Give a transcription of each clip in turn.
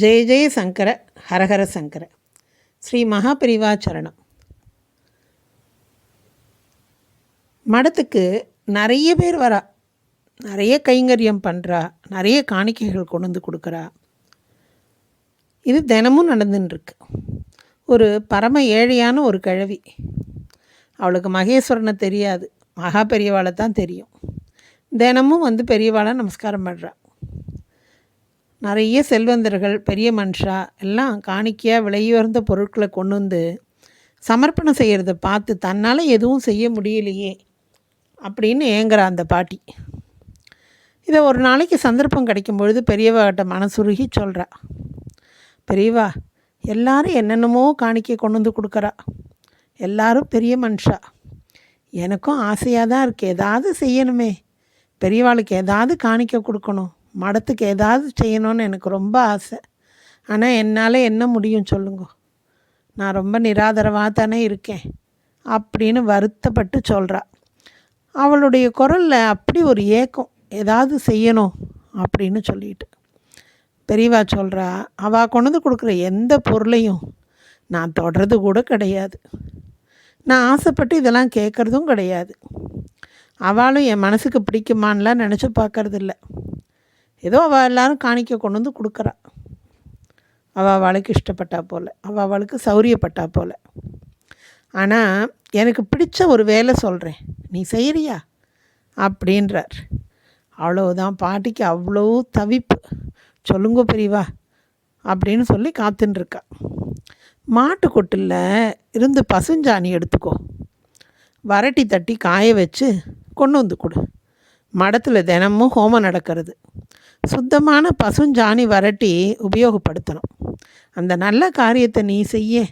ஜெய ஜெய சங்கர ஹரஹர சங்கர. ஸ்ரீ மகாபரிவா சரணம் மடத்துக்கு நிறைய பேர் வரா. நிறைய கைங்கரியம் பண்ணுறா நிறைய காணிக்கைகள் கொண்டு வந்து கொடுக்குறா. இது தினமும் நடந்துட்டுருக்கு ஒரு பரம ஏழையான ஒரு கிழவி. அவளுக்கு மகேஸ்வரனை தெரியாது. மகா பெரியவாளை தான் தெரியும். தினமும் வந்து பெரியவாளை நமஸ்காரம் பண்ணுறா நிறைய செல்வந்தர்கள் பெரிய மனுஷா எல்லாம் காணிக்கையாக விலையுயர்ந்த பொருட்களை கொண்டு வந்து சமர்ப்பணம் செய்கிறத பார்த்து தன்னால் எதுவும் செய்ய முடியலையே அப்படின்னு ஏங்குற அந்த பாட்டி. இதை ஒரு நாளைக்கு சந்தர்ப்பம் கிடைக்கும் பொழுது பெரியவாகிட்ட மனசுருகி சொல்கிறா பெரியவா எல்லாரும் என்னென்னமோ காணிக்கை கொண்டு வந்து கொடுக்குறா. எல்லாரும் பெரிய மனுஷா. எனக்கும் ஆசையாக தான் இருக்குது ஏதாவது செய்யணுமே. பெரியவாளுக்கு ஏதாவது காணிக்க கொடுக்கணும். மடத்துக்கு ஏதாவது செய்யணும்னு எனக்கு ரொம்ப ஆசை. ஆனால் என்னால் என்ன முடியும் சொல்லுங்க. நான் ரொம்ப நிராதரவாக தானே இருக்கேன் அப்படின்னு வருத்தப்பட்டு சொல்கிறா அவளுடைய குரலில் அப்படி ஒரு ஏக்கம் ஏதாவது செய்யணும் அப்படின்னு சொல்லிட்டு. பெரியவா சொல்கிறா அவள் கொண்டு வந்து கொடுக்குற எந்த பொருளையும் நான் தொடர்றது கூட கிடையாது. நான் ஆசைப்பட்டு இதெல்லாம் கேட்குறதும் கிடையாது. அவளும் என் மனசுக்கு பிடிக்குமான்லாம் நினச்சி பார்க்கறதில்ல. ஏதோ அவள் எல்லாரும் காணிக்க கொண்டு வந்து கொடுக்குறா. அவள் அவளுக்கு இஷ்டப்பட்டா போல். அவள் அவளுக்கு சௌரியப்பட்டா போல். ஆனால் எனக்கு பிடிச்ச ஒரு வேலை சொல்கிறேன் நீ செய்கிறியா அப்படின்றார். அவ்வளோதான் பாட்டிக்கு அவ்வளோ தவிப்பு. சொல்லுங்க பெரியவா அப்படின்னு சொல்லி காத்துன்ருக்கா மாட்டுக்கொட்டில் இருந்து பசுஞ்சாணி எடுத்துக்கோ. வரட்டி தட்டி காய வச்சு கொண்டு வந்து கொடு. மடத்தில் தினமும் ஹோமம் நடக்கிறது. சுத்தமான பசுஞ்சாணி வரட்டி உபயோகப்படுத்தணும். அந்த நல்ல காரியத்தை நீ செய்ய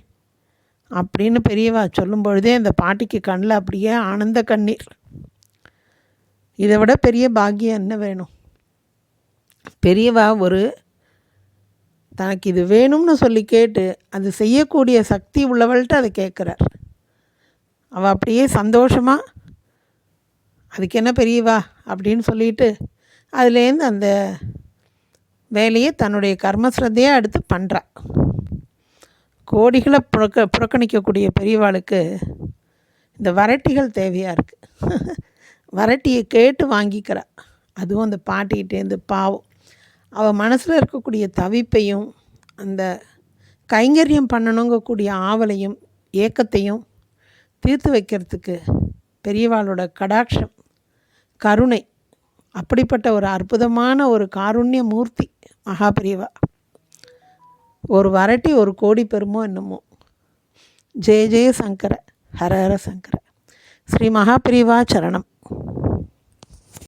அப்படின்னு பெரியவா சொல்லும் பொழுதே அந்த பாட்டிக்கு கண்ணில் அப்படியே ஆனந்த கண்ணீர். இதை விட பெரிய பாக்கியம் என்ன வேணும்? பெரியவா ஒரு தனக்கு இது வேணும்னு சொல்லி கேட்டு அது செய்யக்கூடிய சக்தி உள்ளவள்கிட்ட அதை கேட்குறார். அவள் அப்படியே சந்தோஷமாக அதுக்கு என்ன பெரியவா? அப்படின்னு சொல்லிட்டு அதுலேருந்து அந்த வேலையை தன்னுடைய கர்மஸ்ரத்தையாக எடுத்து பண்ணுறா கோடிகளை புறக்க புறக்கணிக்கக்கூடிய பெரியவாளுக்கு இந்த வரட்டிகள் தேவையாக இருக்குது வரட்டியை கேட்டு வாங்கிக்கிறா. அதுவும் அந்த பாட்டிக்கிட்டேருந்து பாவம். அவள் மனசில் இருக்கக்கூடிய தவிப்பையும் அந்த கைங்கரியம் பண்ணணுங்கக்கூடிய ஆவலையும் ஏக்கத்தையும் தீர்த்து வைக்கிறதுக்கு பெரியவாளோட கடாட்சம் கருணை அப்படிப்பட்ட ஒரு அற்புதமான ஒரு காருண்ய மூர்த்தி மகாபிரிவா. ஒரு வரட்டி ஒரு கோடி பெருமோ என்னமோ. ஜெய ஜெய சங்கர ஹர ஹர சங்கர. ஸ்ரீ மகாபிரிவா சரணம்.